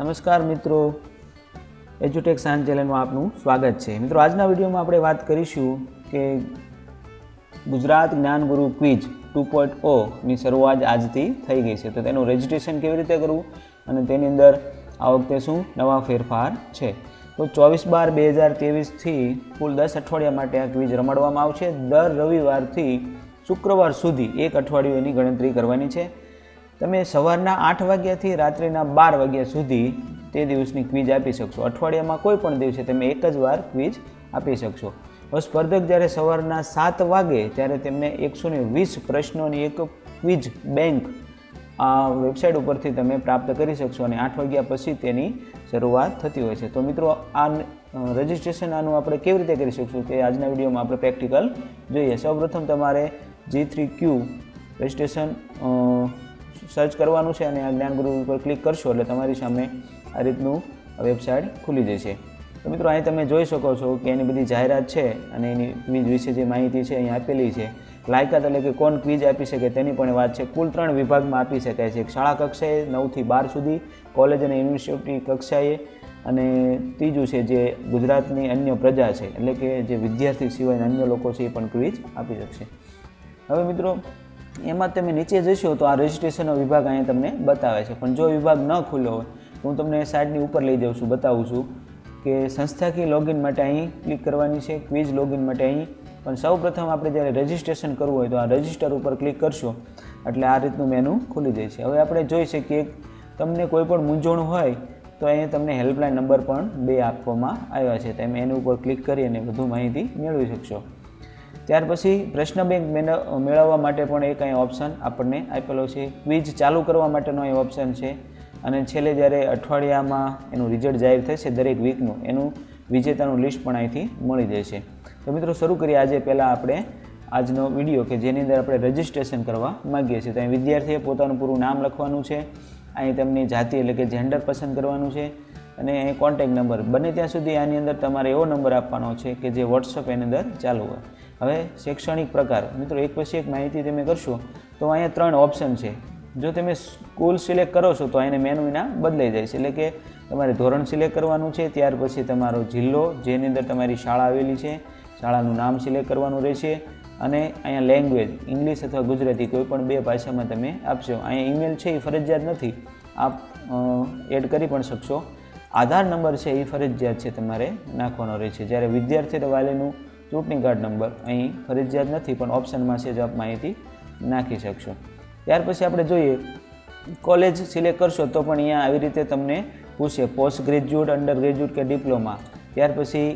નમસ્કાર મિત્રો. એજ્યુટેક સાયન્સ ચેનલમાં આપનું સ્વાગત છે. મિત્રો, આજના વિડીયોમાં આપણે વાત કરીશું કે Gujarat Gyanguru quiz two point ઓની શરૂઆત આજથી થઈ ગઈ છે. તો તેનું રજિસ્ટ્રેશન કેવી રીતે કરવું અને તેની અંદર આ વખતે શું નવા ફેરફાર છે? તો ચોવીસ બાર બે હજાર ત્રેવીસથી કુલ દસ અઠવાડિયા માટે આ ક્વિઝ રમાડવામાં આવશે. દર રવિવારથી શુક્રવાર સુધી એક અઠવાડિયું એની ગણતરી કરવાની છે. તમે સવારના આઠ વાગ્યાથી રાત્રિના બાર વાગ્યા સુધી તે દિવસની ક્વિઝ આપી શકશો. અઠવાડિયામાં કોઈ પણ દિવસે તમે એક જ વાર ક્વિઝ આપી શકશો. હવે સ્પર્ધક જ્યારે સવારના સાત વાગે ત્યારે તેમને એકસો ને વીસ પ્રશ્નોની એક ક્વિઝ બેંક આ વેબસાઇટ ઉપરથી તમે પ્રાપ્ત કરી શકશો અને આઠ વાગ્યા પછી તેની શરૂઆત થતી હોય છે. તો મિત્રો આ રજિસ્ટ્રેશન આનું આપણે કેવી રીતે કરી શકશું તે આજના વિડીયોમાં આપણે પ્રેક્ટિકલ જોઈએ. સૌપ્રથમ તમારે G three Q registration search કરવાનું છે અને આ જ્ઞાનગુરુ ઉપર ક્લિક કરશો એટલે તમારી સામે આ રીતનું વેબસાઇટ ખુલી જશે. તો મિત્રો, અહીં તમે જોઈ શકો છો કે એની બધી જાહેરાત છે અને એની ક્વિઝ વિશે જે માહિતી છે અહીં આપેલી છે. લાયકાત એટલે કે કોણ ક્વિઝ આપી શકે તેની પણ વાત છે. કુલ ત્રણ વિભાગમાં આપી શકાય છે. એક શાળા કક્ષાએ નવથી બાર સુધી કોલેજ અને યુનિવર્સિટી કક્ષાએ અને ત્રીજું છે જે ગુજરાતની અન્ય પ્રજા છે. એટલે કે જે વિદ્યાર્થી સિવાયના અન્ય લોકો છે એ પણ ક્વિઝ આપી શકશે. હવે મિત્રો એમાં તમે નીચે જશો તો આ રજિસ્ટ્રેશનનો વિભાગ અહીંયા તમને બતાવે છે. પણ જો વિભાગ ન ખુલ્લો હોય, તો હું તમને સાઇડની ઉપર લઈ જાઉં છું, બતાવું છું કે સંસ્થાકીય લોગિન માટે અહીં ક્લિક કરવાની છે ક્વિઝ લોગિન માટે અહીં. પણ સૌ પ્રથમ આપણે જ્યારે રજિસ્ટ્રેશન કરવું હોય તો આ રજિસ્ટર ઉપર ક્લિક કરશો, એટલે આ રીતનું મેનુ ખુલી જાય છે. હવે આપણે જોઈ શકીએ તમને કોઈ પણ મૂંઝવણ હોય, તો અહીંયા તમને હેલ્પલાઇન નંબર પણ બે આપવામાં આવ્યા છે. તમે એની ઉપર ક્લિક કરી અને વધુ માહિતી મેળવી શકશો. ત્યાર પછી પ્રશ્ન બેંક મેળવવા માટે પણ એક અહીં ઓપ્શન આપણને આપેલો છે. ક્વિઝ ચાલુ કરવા માટેનો અહીં ઓપ્શન છે. અને છેલ્લે જ્યારે અઠવાડિયામાં એનું રિઝલ્ટ જાહેર થશે દરેક વીકનું એનું વિજેતાનું લિસ્ટ પણ અહીંથી મળી જશે. તો મિત્રો, શરૂ કરીએ આજે પહેલાં આપણે આજનો વીડિયો કે જેની અંદર આપણે રજિસ્ટ્રેશન કરવા માગીએ છીએ. તો અહીં વિદ્યાર્થીએ પોતાનું પૂરું નામ લખવાનું છે. અહીં તેમની જાતિ એટલે કે જેન્ડર પસંદ કરવાનું છે. અને અહીં કોન્ટેક નંબર બને ત્યાં સુધી આની અંદર તમારે એવો નંબર આપવાનો છે કે જે વોટ્સઅપ એની અંદર ચાલુ હોય. હવે શૈક્ષણિક પ્રકાર. મિત્રો, એક પછી એક માહિતી તમે કરશો તો અહીંયા ત્રણ ઓપ્શન છે. જો તમે સ્કૂલ સિલેક્ટ કરો છો તો એને મેનુ વિના બદલાઈ જાય છે. એટલે કે તમારે ધોરણ સિલેક્ટ કરવાનું છે, ત્યાર પછી તમારો જિલ્લો, જેની અંદર તમારી શાળા આવેલી છે, શાળાનું નામ સિલેક્ટ કરવાનું રહેશે અને અહીંયા લેંગ્વેજ ઇંગ્લિશ અથવા ગુજરાતી કોઈ પણ બે ભાષામાં તમે આપશો. અહીંયા ઈમેલ છે, એ ફરજિયાત નથી. આપ એડ કરી પણ શકશો. આધાર નંબર છે, એ ફરજિયાત છે તમારે નાખવાનો રહેશે. જ્યારે વિદ્યાર્થી વાલીનું ચૂંટણી કાર્ડ નંબર અહીં ફરજિયાત નથી, પણ ઓપ્શનમાં છે જ આપ માહિતી નાખી શકશો. ત્યાર પછી આપણે જોઈએ, કોલેજ સિલેક્ટ કરશો તો પણ અહીંયા આવી રીતે તમને પૂછે પોસ્ટ ગ્રેજ્યુએટ અંડર ગ્રેજ્યુએટ કે ડિપ્લોમા ત્યાર પછી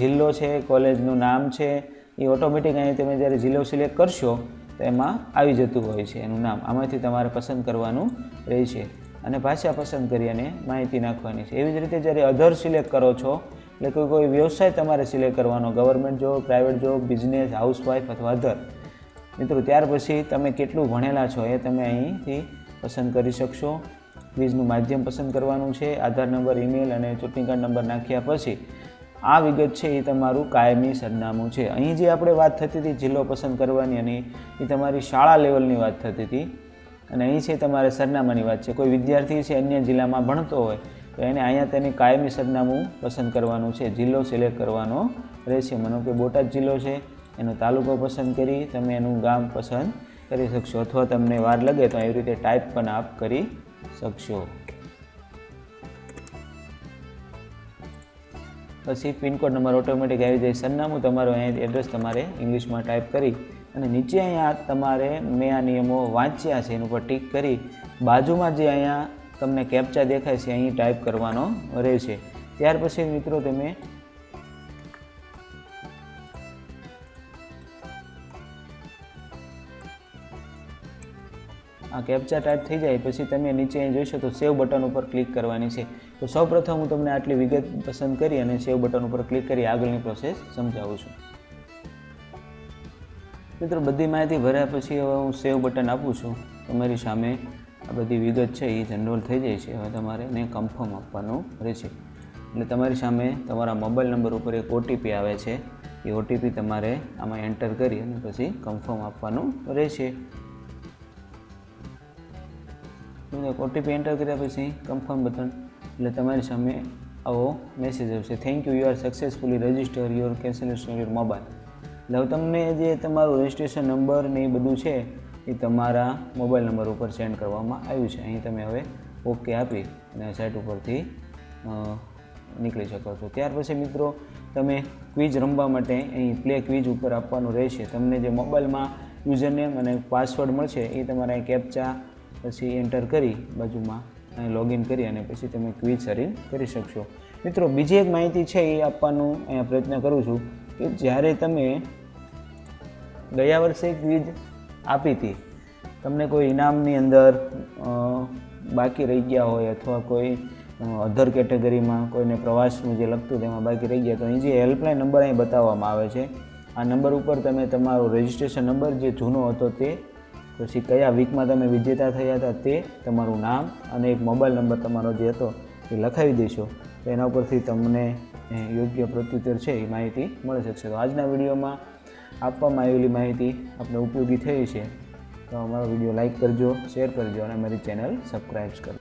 જિલ્લો છે, કોલેજનું નામ છે, એ ઓટોમેટિક અહીં તમે જ્યારે જિલ્લો સિલેક્ટ કરશો, તો એમાં આવી જતું હોય છે એનું નામ. આમાંથી તમારે પસંદ કરવાનું રહેશે. અને ભાષા પસંદ કરી અને માહિતી નાખવાની છે. એવી જ રીતે જ્યારે અધર સિલેક્ટ કરો છો એટલે કોઈ કોઈ વ્યવસાય તમારે સિલેક્ટ કરવાનો government job private job business housewife અથવા અધર મિત્રો, ત્યાર પછી તમે કેટલું ભણેલા છો એ તમે અહીંથી પસંદ કરી શકશો. ક્વિઝનું માધ્યમ પસંદ કરવાનું છે, આધાર નંબર ઈમેલ અને ચૂંટણી કાર્ડ નંબર નાખ્યા પછી આ વિગત છે એ તમારું કાયમી સરનામું છે. અહીં જે આપણે વાત થતી હતી જિલ્લો પસંદ કરવાની અને એ તમારી શાળા લેવલની વાત થતી હતી. અને અહીં છે તમારે સરનામાની વાત છે. કોઈ વિદ્યાર્થી છે અન્ય જિલ્લામાં ભણતો હોય તો એને અહીંયા તેની કાયમી સરનામું પસંદ કરવાનું છે. જિલ્લો સિલેક્ટ કરવાનો રહેશે. માનો કે બોટાદ જિલ્લો છે. એનો તાલુકો પસંદ કરી તમે એનું ગામ પસંદ કરી શકશો અથવા તમને વાર લાગે તો એવી રીતે ટાઈપ પણ આપ કરી શકશો. પછી પિનકોડ નંબર ઓટોમેટિક આવી જાય. સરનામું તમારું અહીંયા એડ્રેસ તમારે ઇંગ્લિશમાં ટાઈપ કરી અને નીચે અહીંયા તમારે મેં આ નિયમો વાંચ્યા છે. એના ઉપર ટીક કરી. બાજુમાં જે અહીંયા તમને કેપ્ચા દેખાય છે, અહીં ટાઈપ કરવાનો રહેશે ત્યાર પછી મિત્રો તમે આ કેપ્ચા ટાઈપ થઈ જાય, પછી તમે નીચે અહીં જોઈશો તો સેવ બટન ઉપર ક્લિક કરવાની છે. તો સૌપ્રથમ હું તમને આટલી વિગત પસંદ કરી અને સેવ બટન ઉપર ક્લિક કરી આગળની પ્રોસેસ સમજાવું છું. મિત્રો બધી માહિતી ભર્યા પછી હવે હું સેવ બટન આપું છું. તમારી સામે આ બધી વિગત છે એ જનરલ થઈ જાય છે. હવે તમારે એને કન્ફર્મ આપવાનું રહેશે. એટલે તમારી સામે તમારા મોબાઈલ નંબર ઉપર એક ઓટીપી આવે છે. એ ઓટીપી તમારે આમાં એન્ટર કરી અને પછી કન્ફર્મ આપવાનું રહેશે. ઓટીપી એન્ટર કર્યા પછી કન્ફર્મ બટન એટલે તમારી સામે આવો મેસેજ આવશે. Thank you you are successfully register your cancellation your mobile એટલે તમને જે તમારું રજિસ્ટ્રેશન નંબર ને એ બધું છે એ તમારા મોબાઈલ નંબર ઉપર સેન્ડ કરવામાં આવ્યું છે. અહીં તમે હવે ઓકે આપી અને સાઇટ ઉપરથી નીકળી શકો છો. ત્યાર પછી મિત્રો, તમે ક્વિઝ રમવા માટે અહીં પ્લે ક્વિઝ ઉપર આપવાનું રહેશે. તમને જે મોબાઈલમાં યુઝરનેમ અને પાસવર્ડ મળશે, એ તમારે કેપ્ચા પછી એન્ટર કરી બાજુમાં અહીં લોગિન કરી અને પછી તમે ક્વિઝ સરી કરી શકશો. મિત્રો, બીજી એક માહિતી છે એ આપવાનું અહીંયા પ્રયત્ન કરું છું કે જ્યારે તમે ગયા વર્ષે ક્વિઝ આપી હતી. તમને કોઈ ઇનામની અંદર બાકી રહી ગયા હોય અથવા કોઈ અધર કેટેગરીમાં કોઈને પ્રવાસનું જે લગતું તેમાં બાકી રહી ગયા, તો અહીં જે હેલ્પલાઇન નંબર અહીં બતાવવામાં આવે છે. આ નંબર ઉપર તમે તમારો રજિસ્ટ્રેશન નંબર જે જૂનો હતો તે, પછી કયા વીકમાં તમે વિજેતા થયા હતા તે તમારું નામ અને એક મોબાઈલ નંબર તમારો જે હતો એ લખાવી દેશો. તો એના ઉપરથી તમને યોગ્ય પ્રત્યુત્તર છે એ માહિતી મળી શકશે. તો આજના વિડીયોમાં આપવામાં આવેલી માહિતી આપણે ઉપયોગી થઈ છે. તો અમારો વીડિયો લાઇક કરજો શેર કરજો અને અમારી ચેનલ સબસ્ક્રાઈબ કરજો.